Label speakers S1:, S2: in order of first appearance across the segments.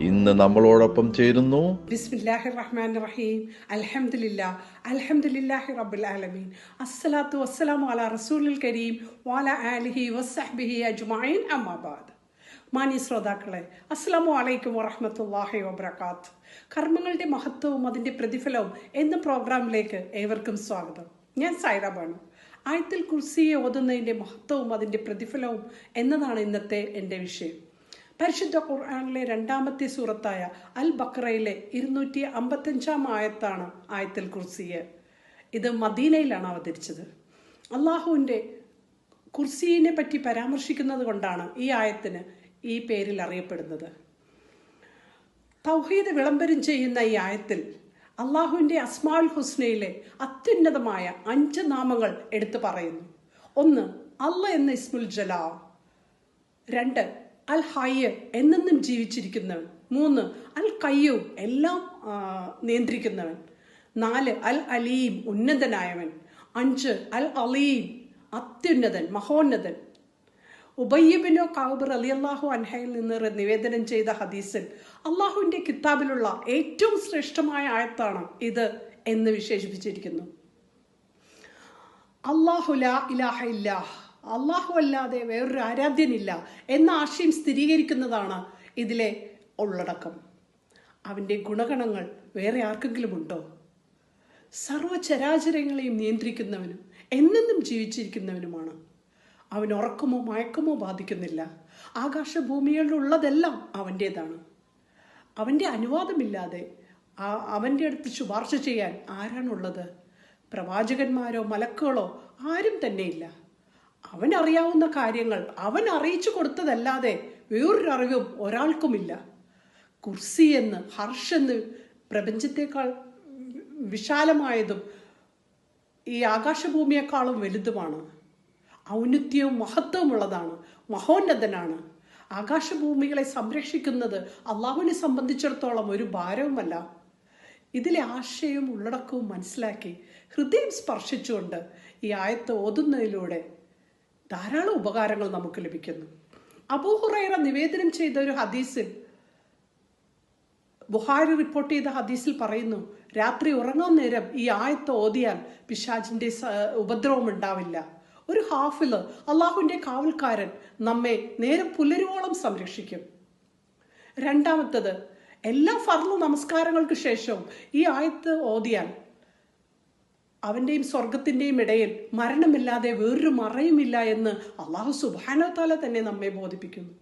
S1: ഇന്ന് നമ്മളോടൊപ്പം ചേരുന്നു.
S2: റഹീം അൽഹംദുലില്ലാ. അൽഹംദുലില്ലാഹി റബ്ബിൽ ആലമീൻ. അസ്സലാത്തു വസ്സലാമു അലാ റസൂലിൽ കരീം ആലിഹി അജ്മഈൻ. മാന്യ ശ്രോതാക്കളെ അസ്സാം വലൈക്കും വറഹ്മത്തുള്ളാഹി വബറകാത്ത്. കർമ്മങ്ങളുടെ മഹത്വവും അതിന്റെ പ്രതിഫലവും എന്ന പ്രോഗ്രാമിലേക്ക് ഏവർക്കും സ്വാഗതം. ഞാൻ സൈറ ബാണു ആയത്തിൽ കുർസിയെ ഓതുന്നതിന്റെ മഹത്വവും അതിന്റെ പ്രതിഫലവും എന്നതാണ് ഇന്നത്തെ എന്റെ വിഷയം. പരിശുദ്ധ ഖുർആാനിലെ രണ്ടാമത്തെ സൂറത്തായ അൽ ബക്രയിലെ ഇരുന്നൂറ്റി അമ്പത്തഞ്ചാം ആയത്താണ് ആയത്തിൽ കുർസിയെ. ഇത് മദീനയിലാണ് അവതരിച്ചത്. അള്ളാഹുവിന്റെ കുർസിയെ പറ്റി പരാമർശിക്കുന്നത് കൊണ്ടാണ് ഈ ആയത്തിന് ഈ പേരിൽ അറിയപ്പെടുന്നത്. തൗഹീദ് വിളംബരം ചെയ്യുന്ന ഈ ആയത്തിൽ അള്ളാഹുവിന്റെ അസ്മാൽ ഹുസ്നയിലെ അത്യുന്നതമായ അഞ്ച് നാമങ്ങൾ എടുത്തു പറയുന്നു. ഒന്ന് അല്ല എന്ന ഇസ്മുൽ ജലാ രണ്ട് അൽ ഹയ്യ എന്നെന്നും ജീവിച്ചിരിക്കുന്നവൻ. മൂന്ന് അൽ കയ്യു എല്ലാം നിയന്ത്രിക്കുന്നവൻ. നാല് അൽ അലീം ഉന്നതനായവൻ. അഞ്ച് അൽ അലീം അത്യുന്നതൻ മഹോന്നതൻ. ഉബയ്യബിനോ കാബർ അലി അള്ളാഹു അൻഹയിൽ നിന്ന് നിവേദനം ചെയ്ത ഹദീസിൽ അള്ളാഹുവിന്റെ കിതാബിലുള്ള ഏറ്റവും ശ്രേഷ്ഠമായ ആയത്താണ് ഇത് എന്ന് വിശേഷിപ്പിച്ചിരിക്കുന്നു. അള്ളാഹുല ഇലാഹ ഇല്ലാഹ്. അള്ളാഹു അല്ലാതെ വേറൊരു ആരാധ്യനില്ല എന്ന ആശയം സ്ഥിരീകരിക്കുന്നതാണ് ഇതിലെ ഉള്ളടക്കം. അവന്റെ ഗുണഗണങ്ങൾ വേറെ ആർക്കെങ്കിലും ഉണ്ടോ? സർവചരാചരങ്ങളെയും നിയന്ത്രിക്കുന്നവനും എന്നെന്നും ജീവിച്ചിരിക്കുന്നവനുമാണ്. അവൻ ഉറക്കമോ മയക്കമോ ബാധിക്കുന്നില്ല. ആകാശഭൂമികളിലുള്ളതെല്ലാം അവന്റേതാണ് അവന്റെ അനുവാദമില്ലാതെ അവന്റെ അടുത്ത് ശുപാർശ ചെയ്യാൻ ആരാണുള്ളത്? പ്രവാചകന്മാരോ മലക്കുകളോ ആരും തന്നെയില്ല. അവൻ അറിയാവുന്ന കാര്യങ്ങൾ അവൻ അറിയിച്ചു കൊടുത്തതല്ലാതെ വേറൊരു അറിവും ഒരാൾക്കുമില്ല. കുർസി എന്ന് ഹർഷ് എന്ന് പ്രപഞ്ചത്തെക്കാൾ വിശാലമായതും ഈ ആകാശഭൂമിയെക്കാളും വലുതുമാണ്. ഔന്നത്യവും മഹത്വമുള്ളതാണ്. മഹോന്നതനാണ്. ആകാശഭൂമികളെ സംരക്ഷിക്കുന്നത് അള്ളാഹുവിനെ സംബന്ധിച്ചിടത്തോളം ഒരു ഭാരവുമല്ല. ഇതിലെ ആശയവും ഉള്ളടക്കവും മനസ്സിലാക്കി ഹൃദയം സ്പർശിച്ചുകൊണ്ട് ഈ ആയത്ത് ഓതുന്നതിലൂടെ ധാരാളം ഉപകാരങ്ങൾ നമുക്ക് ലഭിക്കുന്നു. അബൂഹുറൈറ നിവേദനം ചെയ്ത ഒരു ഹദീസിൽ ബുഹാരി റിപ്പോർട്ട് ചെയ്ത ഹദീസിൽ പറയുന്നു രാത്രി ഉറങ്ങാൻ നേരം ഈ ആയത്ത് ഓതിയാൽ പിശാജിന്റെ ഉപദ്രവം ഉണ്ടാവില്ല. ഒരു ഹാഫിൽ അള്ളാഹുവിന്റെ കാവൽക്കാരൻ നമ്മെ നേരം പുലരുവോളം സംരക്ഷിക്കും. രണ്ടാമത്തത് എല്ലാ ഫർൾ നമസ്കാരങ്ങൾക്ക് ശേഷവും ഈ ആയത്ത് ഓതിയാൽ അവന്റെയും സ്വർഗത്തിന്റെയും ഇടയിൽ മരണമില്ലാതെ വേറൊരു മറയുമില്ല എന്ന് അള്ളാഹു സുബാനോ താല തന്നെ നമ്മെ ബോധിപ്പിക്കുന്നു.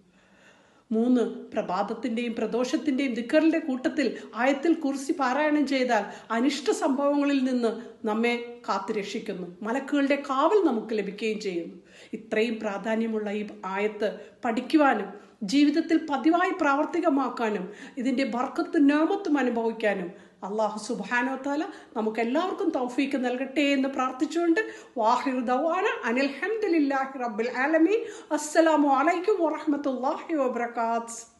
S2: മൂന്ന് പ്രഭാതത്തിന്റെയും പ്രദോഷത്തിന്റെയും ദിക്കറിന്റെ കൂട്ടത്തിൽ ആയത്തിൽ കുറിച്ച് പാരായണം ചെയ്താൽ അനിഷ്ട സംഭവങ്ങളിൽ നിന്ന് നമ്മെ കാത്തുരക്ഷിക്കുന്നു മലക്കുകളുടെ കാവൽ നമുക്ക് ലഭിക്കുകയും ചെയ്യുന്നു. ഇത്രയും പ്രാധാന്യമുള്ള ഈ ആയത്ത് പഠിക്കുവാനും ജീവിതത്തിൽ പതിവായി പ്രാവർത്തികമാക്കാനും ഇതിന്റെ ബർക്കത്തും നോമത്തും അനുഭവിക്കാനും അള്ളാഹു സുബാനോ താല നമുക്ക് എല്ലാവർക്കും തൗഫീക്ക് നൽകട്ടെ എന്ന് പ്രാർത്ഥിച്ചുകൊണ്ട് വാഹിർ ദവാന അനിൽ ഹംദുലില്ലാഹി റബ്ബിൽ ആലമീൻ. അസ്സലാമു അലൈക്കും വറഹ്മത്തുള്ളാഹി വബറകാത്ത്.